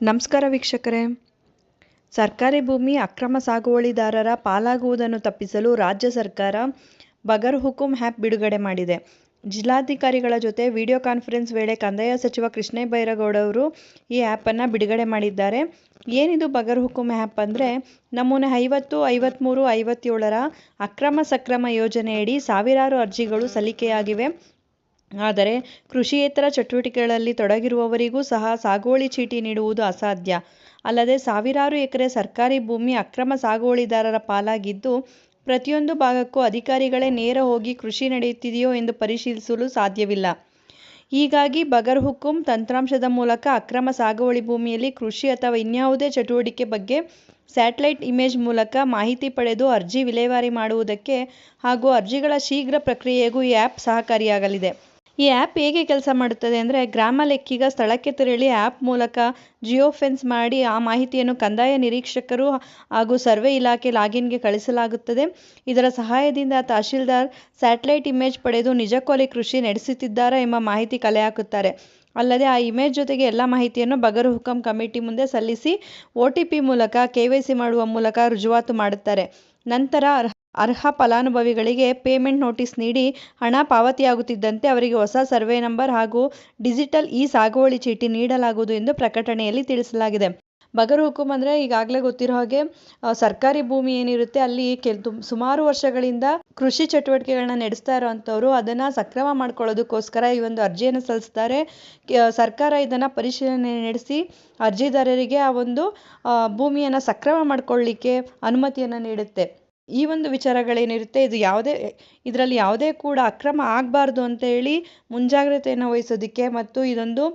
ನಮಸ್ಕಾರ ವೀಕ್ಷಕರೇ. ಸರ್ಕಾರಿ ಭೂಮಿ ಅಕ್ರಮ ಸಾಗುವಳಿದಾರರ ಪಾಲಾಗುವುದನ್ನು ತಪ್ಪಿಸಲು ರಾಜ್ಯ ಸರ್ಕಾರ ಬಗರ್ ಹುಕುಂ ಆ್ಯಪ್ ಬಿಡುಗಡೆ ಮಾಡಿದೆ. ಜಿಲ್ಲಾಧಿಕಾರಿಗಳ ಜೊತೆ ವಿಡಿಯೋ ಕಾನ್ಫರೆನ್ಸ್ ವೇಳೆ ಕಂದಾಯ ಸಚಿವ ಕೃಷ್ಣೇ ಬೈರೇಗೌಡ ಅವರು ಈ ಆ್ಯಪನ್ನು ಬಿಡುಗಡೆ ಮಾಡಿದ್ದಾರೆ. ಏನಿದು ಬಗರ್ ಹುಕುಂ ಆ್ಯಪ್ ಅಂದರೆ, ನಮೂನೆ ಐವತ್ತು ಐವತ್ತ್ಮೂರು ಐವತ್ತೇಳರ ಅಕ್ರಮ ಸಕ್ರಮ ಯೋಜನೆಯಡಿ ಸಾವಿರಾರು ಅರ್ಜಿಗಳು ಸಲ್ಲಿಕೆಯಾಗಿವೆ. ಆದರೆ ಕೃಷಿಯೇತರ ಚಟುವಟಿಕೆಗಳಲ್ಲಿ ತೊಡಗಿರುವವರಿಗೂ ಸಹ ಸಾಗುವಳಿ ಚೀಟಿ ನೀಡುವುದು ಅಸಾಧ್ಯ. ಅಲ್ಲದೆ ಸಾವಿರಾರು ಎಕರೆ ಸರ್ಕಾರಿ ಭೂಮಿ ಅಕ್ರಮ ಸಾಗುವಳಿದಾರರ ಪಾಲಾಗಿದ್ದು, ಪ್ರತಿಯೊಂದು ಭಾಗಕ್ಕೂ ಅಧಿಕಾರಿಗಳೇ ನೇರ ಹೋಗಿ ಕೃಷಿ ನಡೆಯುತ್ತಿದೆಯೋ ಎಂದು ಪರಿಶೀಲಿಸಲು ಸಾಧ್ಯವಿಲ್ಲ. ಹೀಗಾಗಿ ಬಗರ್ ಹುಕುಂ ತಂತ್ರಾಂಶದ ಮೂಲಕ ಅಕ್ರಮ ಸಾಗುವಳಿ ಭೂಮಿಯಲ್ಲಿ ಕೃಷಿ ಅಥವಾ ಇನ್ಯಾವುದೇ ಚಟುವಟಿಕೆ ಬಗ್ಗೆ ಸ್ಯಾಟಲೈಟ್ ಇಮೇಜ್ ಮೂಲಕ ಮಾಹಿತಿ ಪಡೆದು ಅರ್ಜಿ ವಿಲೇವಾರಿ ಮಾಡುವುದಕ್ಕೆ ಹಾಗೂ ಅರ್ಜಿಗಳ ಶೀಘ್ರ ಪ್ರಕ್ರಿಯೆಗೂ ಈ ಆ್ಯಪ್ ಸಹಕಾರಿಯಾಗಲಿದೆ. ಈ ಆ್ಯಪ್ ಹೇಗೆ ಕೆಲಸ ಮಾಡುತ್ತದೆ ಅಂದರೆ ಗ್ರಾಮ ಲೆಕ್ಕಿಗ ಸ್ಥಳಕ್ಕೆ ತೆರಳಿ ಆ್ಯಪ್ ಮೂಲಕ ಜಿಯೋ ಫೆನ್ಸ್ ಮಾಡಿ ಆ ಮಾಹಿತಿಯನ್ನು ಕಂದಾಯ ನಿರೀಕ್ಷಕರು ಹಾಗೂ ಸರ್ವೆ ಇಲಾಖೆ ಲಾಗಿನ್ಗೆ ಕಳಿಸಲಾಗುತ್ತದೆ. ಇದರ ಸಹಾಯದಿಂದ ತಹಶೀಲ್ದಾರ್ ಸ್ಯಾಟಲೈಟ್ ಇಮೇಜ್ ಪಡೆದು ನಿಜಕ್ಕೂ ಅಲ್ಲಿ ಕೃಷಿ ನಡೆಸುತ್ತಿದ್ದಾರಾ ಎಂಬ ಮಾಹಿತಿ ಕಲೆ ಹಾಕುತ್ತಾರೆ. ಅಲ್ಲದೆ ಆ ಇಮೇಜ್ ಜೊತೆಗೆ ಎಲ್ಲ ಮಾಹಿತಿಯನ್ನು ಬಗರ್ ಹುಕಂ ಕಮಿಟಿ ಮುಂದೆ ಸಲ್ಲಿಸಿ ಒ ಟಿ ಪಿ ಮೂಲಕ ಕೆ ವೈ ಸಿ ಮಾಡುವ ಮೂಲಕ ರುಜುವಾತು ಮಾಡುತ್ತಾರೆ. ನಂತರ ಅರ್ಹ ಫಲಾನುಭವಿಗಳಿಗೆ ಪೇಮೆಂಟ್ ನೋಟಿಸ್ ನೀಡಿ ಹಣ ಪಾವತಿಯಾಗುತ್ತಿದ್ದಂತೆ ಅವರಿಗೆ ಹೊಸ ಸರ್ವೆ ನಂಬರ್ ಹಾಗೂ ಡಿಜಿಟಲ್ ಇ ಸಾಗುವಳಿ ಚೀಟಿ ನೀಡಲಾಗುವುದು ಎಂದು ಪ್ರಕಟಣೆಯಲ್ಲಿ ತಿಳಿಸಲಾಗಿದೆ. ಬಗರ್ ಹುಕುಂ ಅಂದರೆ ಈಗಾಗಲೇ ಗೊತ್ತಿರೋ ಹಾಗೆ ಸರ್ಕಾರಿ ಭೂಮಿ ಏನಿರುತ್ತೆ ಅಲ್ಲಿ ಕೆಲ್ ಸುಮಾರು ವರ್ಷಗಳಿಂದ ಕೃಷಿ ಚಟುವಟಿಕೆಗಳನ್ನ ನಡೆಸ್ತಾ ಇರೋವಂಥವ್ರು ಅದನ್ನು ಸಕ್ರಮ ಮಾಡ್ಕೊಳ್ಳೋದಕ್ಕೋಸ್ಕರ ಈ ಒಂದು ಅರ್ಜಿಯನ್ನು ಸಲ್ಲಿಸ್ತಾರೆ. ಸರ್ಕಾರ ಇದನ್ನು ಪರಿಶೀಲನೆ ನಡೆಸಿ ಅರ್ಜಿದಾರರಿಗೆ ಆ ಒಂದು ಭೂಮಿಯನ್ನು ಸಕ್ರಮ ಮಾಡ್ಕೊಳ್ಳಿಕ್ಕೆ ಅನುಮತಿಯನ್ನು ನೀಡುತ್ತೆ. ಈ ಒಂದು ವಿಚಾರಗಳೇನಿರುತ್ತೆ, ಇದು ಯಾವುದೇ, ಇದರಲ್ಲಿ ಯಾವುದೇ ಕೂಡ ಅಕ್ರಮ ಆಗಬಾರ್ದು ಅಂತೇಳಿ ಮುಂಜಾಗ್ರತೆಯನ್ನು ವಹಿಸೋದಕ್ಕೆ ಮತ್ತು ಇದೊಂದು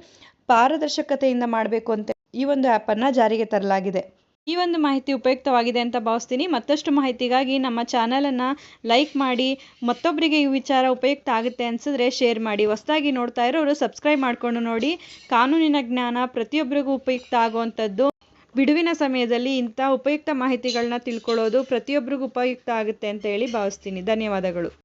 ಪಾರದರ್ಶಕತೆಯಿಂದ ಮಾಡಬೇಕು ಅಂತ ಈ ಒಂದು ಆ್ಯಪನ್ನು ಜಾರಿಗೆ ತರಲಾಗಿದೆ. ಈ ಒಂದು ಮಾಹಿತಿ ಉಪಯುಕ್ತವಾಗಿದೆ ಅಂತ ಭಾವಿಸ್ತೀನಿ. ಮತ್ತಷ್ಟು ಮಾಹಿತಿಗಾಗಿ ನಮ್ಮ ಚಾನಲನ್ನು ಲೈಕ್ ಮಾಡಿ ಮತ್ತೊಬ್ಬರಿಗೆ ಈ ವಿಚಾರ ಉಪಯುಕ್ತ ಆಗುತ್ತೆ ಅನಿಸಿದ್ರೆ ಶೇರ್ ಮಾಡಿ. ಹೊಸದಾಗಿ ನೋಡ್ತಾ ಇರೋರು ಸಬ್ಸ್ಕ್ರೈಬ್ ಮಾಡಿಕೊಂಡು ನೋಡಿ. ಕಾನೂನಿನ ಜ್ಞಾನ ಪ್ರತಿಯೊಬ್ಬರಿಗೂ ಉಪಯುಕ್ತ ಆಗುವಂಥದ್ದು. ಬಿಡುವಿನ ಸಮಯದಲ್ಲಿ ಇಂಥ ಉಪಯುಕ್ತ ಮಾಹಿತಿಗಳನ್ನ ತಿಳ್ಕೊಳ್ಳೋದು ಪ್ರತಿಯೊಬ್ಬರಿಗೂ ಉಪಯುಕ್ತ ಆಗುತ್ತೆ ಅಂತ ಹೇಳಿ ಭಾವಿಸ್ತೀನಿ. ಧನ್ಯವಾದಗಳು.